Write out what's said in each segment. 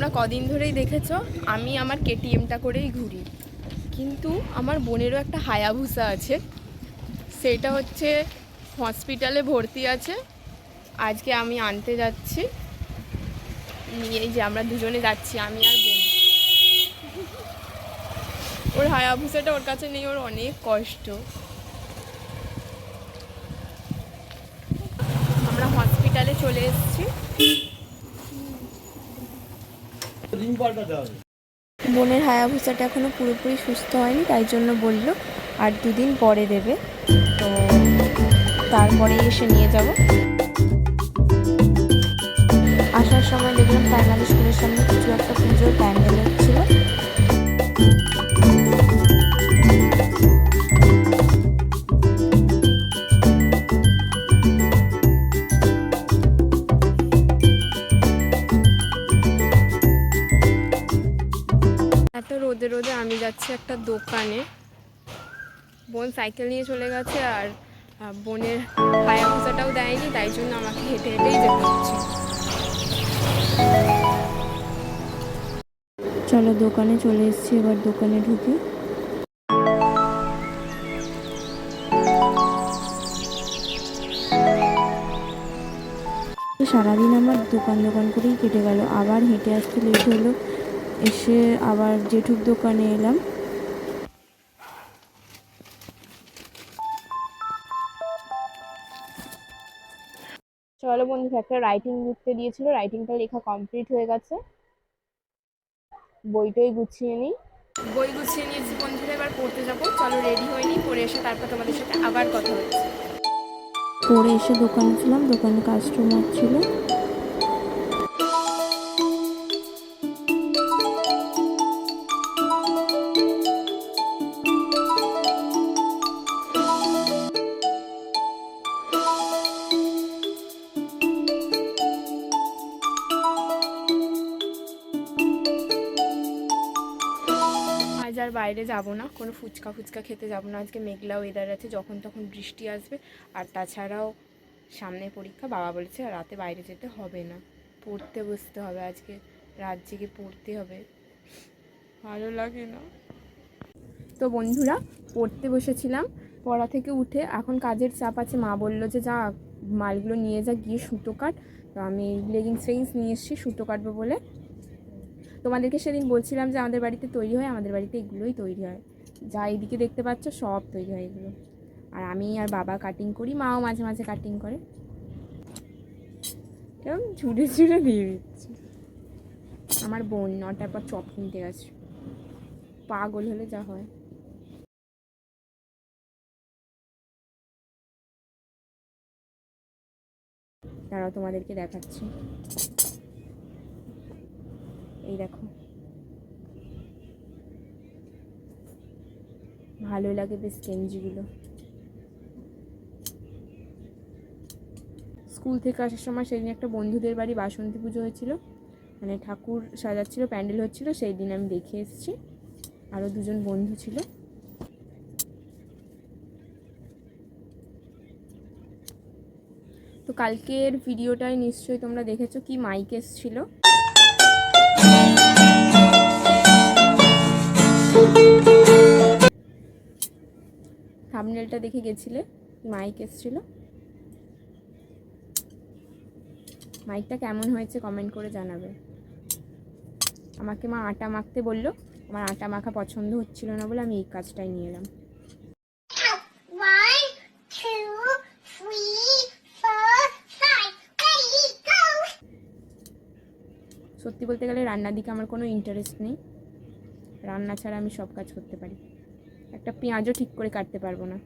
তোমরা কদিন ধরেই দেখেছ, আমি আমার কেটিএমটা করেই ঘুরি। কিন্তু আমার বোনেরও একটা হায়াভুসা আছে। সেটা হচ্ছে হসপিটালে ভর্তি আছে। আজকে আমি আনতে যাচ্ছি। এই যে আমরা দুজনে যাচ্ছি, আমি আর বোন। ওর হায়াভুসাটা ওর কাছে নেই, ওর অনেক কষ্ট। আমরা হসপিটালে চলে এসেছি। বোনের হায়াভুসাটা এখনও পুরোপুরি সুস্থ হয়নি, তাই জন্য বলল, আর দুদিন পরে দেবে। তো তারপরে এসে নিয়ে যাব। আসার সময় দেখলাম প্রাইমারি স্কুলের সামনে কিছু একটা পুজোর প্যান্ডেল হচ্ছিল। যাচ্ছি একটা দোকানে। বোন সাইকেল নিয়ে চলে গেছে আর বোনের হায়াভুসাটাও দেয়নি, তাই জন্য আমাকে হেঁটে হেঁটেই যেতে হচ্ছে। চলো দোকানে চলে এসেছি, এবার দোকানে ঢুকি। সারাদিন আমার দোকান দোকান করেই কেটে গেল। আবার হেঁটে আসতে লেট হলো। এসে আবার জেঠুর দোকানে এলাম। চলো বন্ধু একটা রাইটিং লিখতে দিয়েছিল। রাইটিংটা লেখা কমপ্লিট হয়ে গেছে। বইটাই গুছিয়ে নিই। বই গুছিয়ে নিয়েছি বন্ধুরা এবার পড়তে যাব। চলো রেডি হয়নি পড়ে এসে তারপর তোমাদের সাথে আবার কথা হচ্ছে। পড়ে এসে দোকানে ছিলাম দোকানে কাস্টমার ছিল। আর বাইরে যাব না, কোনো ফুচকা ফুচকা খেতে যাব না। আজকে মেঘলা ওয়েদার আছে, যখন তখন বৃষ্টি আসবে। আর তাছাড়াও সামনে পরীক্ষা, বাবা বলেছে রাতে বাইরে যেতে হবে না। পড়তে বসতে হবে আজকে, রাত জেগে পড়তে হবে। ভালো লাগে না। তো বন্ধুরা, পড়তে বসেছিলাম, পড়া থেকে উঠে এখন কাজের চাপ আছে। মা বলল যে যা, মালগুলো নিয়ে যা, গিয়ে সুতো কাট। তো আমি লেগিংস ফেগিংস নিয়ে এসেছি, সুতো কাটবো বলে। তোমাদেরকে সেদিন বলছিলাম যে আমাদের বাড়িতে তৈরি হয়, আমাদের বাড়িতে এগুলোই তৈরি হয়। যা এইদিকে দেখতে পাচ্ছ সব তৈরি হয় এগুলো। আর আমি আর বাবা কাটিং করি, মাও মাঝে মাঝে কাটিং করে। কেমন? ঝুড়ে ঝুড়ে দিয়ে দিচ্ছে। আমার বোন নটার পর চপ কিনতে গেছে। পাগল হলে যা হয়। দাঁড়াও তোমাদেরকে দেখাচ্ছি। এই দেখো। ভালো লাগে বেশ গেঞ্জিগুলো। স্কুল থেকে আসার সময় সেদিন একটা বন্ধুদের বাড়ি বাসন্তী পুজো হয়েছিল। মানে ঠাকুর সাজাচ্ছিল, প্যান্ডেল হচ্ছিল, সেই দিন আমি দেখে এসেছি। আরও দুজন বন্ধু ছিল। তো কালকের ভিডিওটাই নিশ্চয়ই তোমরা দেখেছ কি মাইক এসছিল। থামনেলটা দেখে গেছিলে? মাইক এসছিল। মাইকটা কেমন হয়েছে কমেন্ট করে জানাবে। আমাকে মা আটা মাখতে বলল আমার আটা মাখা পছন্দ হচ্ছিল না বলে আমি এই কাজটাই নিয়ে এলাম! সত্যি বলতে গেলে রান্নার দিকে আমার কোনো ইন্টারেস্ট নেই। রান্না ছাড়া আমি সব কাজ করতে পারি। একটা পেঁয়াজও ঠিক করে কাটতে পারব না।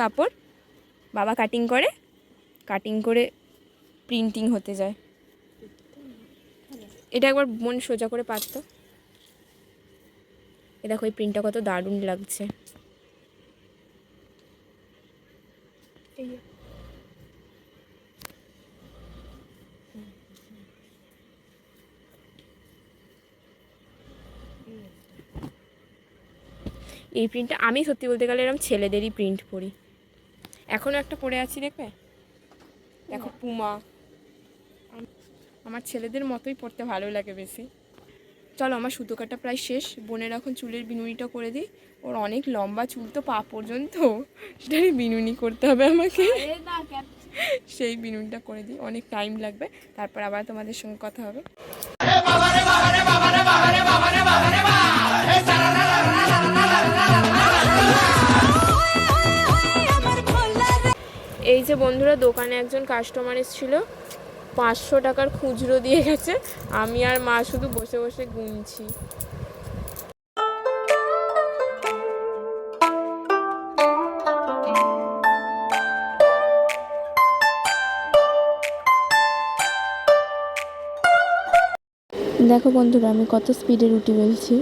কাপড়, বাবা কাটিং করে কাটিং করে প্রিন্টিং হতে যায়। এটা একবার মন সোজা করে পারত। এ দেখো এই প্রিন্টটা কত দারুণ লাগছে এই এই প্রিন্টটা আমি সত্যি বলতে গেলে এরকম ছেলেদেরই প্রিন্ট পরি এখনও একটা পরে আছি দেখবে দেখো পুমা আমার ছেলেদের মতোই পড়তে ভালো লাগে বেশি চলো আমার সুতো কাটা প্রায় শেষ বোনের এখন চুলের বিনুনিটা করে দিই ওর অনেক লম্বা চুল তো পা পর্যন্ত সেটারই বিনুনি করতে হবে আমাকে সেই বিনুনিটা করে দিই অনেক টাইম লাগবে তারপর আবার তোমাদের সঙ্গে কথা হবে এই যে বন্ধুরা, দোকানে একজন কাস্টমার এসেছিল। পাঁচশো টাকার খুচরো দিয়ে গেছে। আমি আর মা শুধু বসে বসে গুনছি। দেখো বন্ধুরা, আমি কত স্পিডে রুটি বেলছি।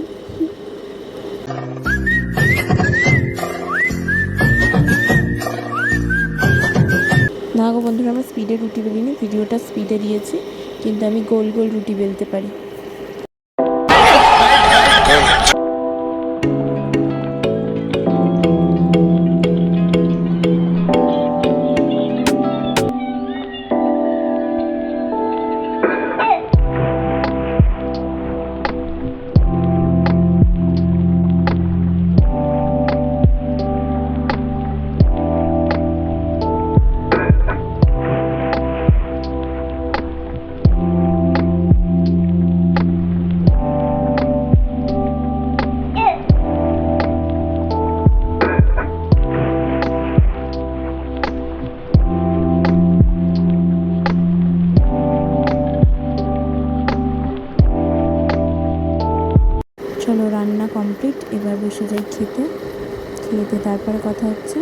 না বন্ধুরা, আমার স্পিডে রুটি বেলিনি, ভিডিওটা স্পিডে দিয়েছি, কিন্তু আমি গোল গোল রুটি বেলতে পারি। চলো রান্না কমপ্লিট এবার বসে যাই খেতে। খেতে তারপরে কথা হচ্ছে।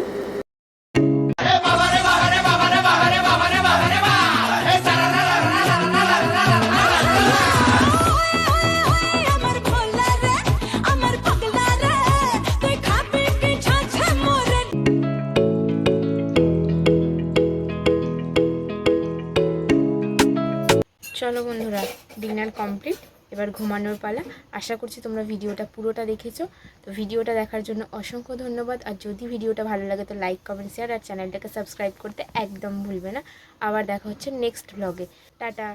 চলো বন্ধুরা ডিনার কমপ্লিট এবার ঘুমানোর পালা। আশা করছি তোমরা ভিডিওটা পুরোটা দেখেছ। তো ভিডিওটা দেখার জন্য অসংখ্য ধন্যবাদ। আর যদি ভিডিওটা ভালো লাগে, তো লাইক কমেন্ট শেয়ার আর চ্যানেলটাকে সাবস্ক্রাইব করতে একদম ভুলবে না। আবার দেখা হচ্ছে নেক্সট ব্লগে টাটা!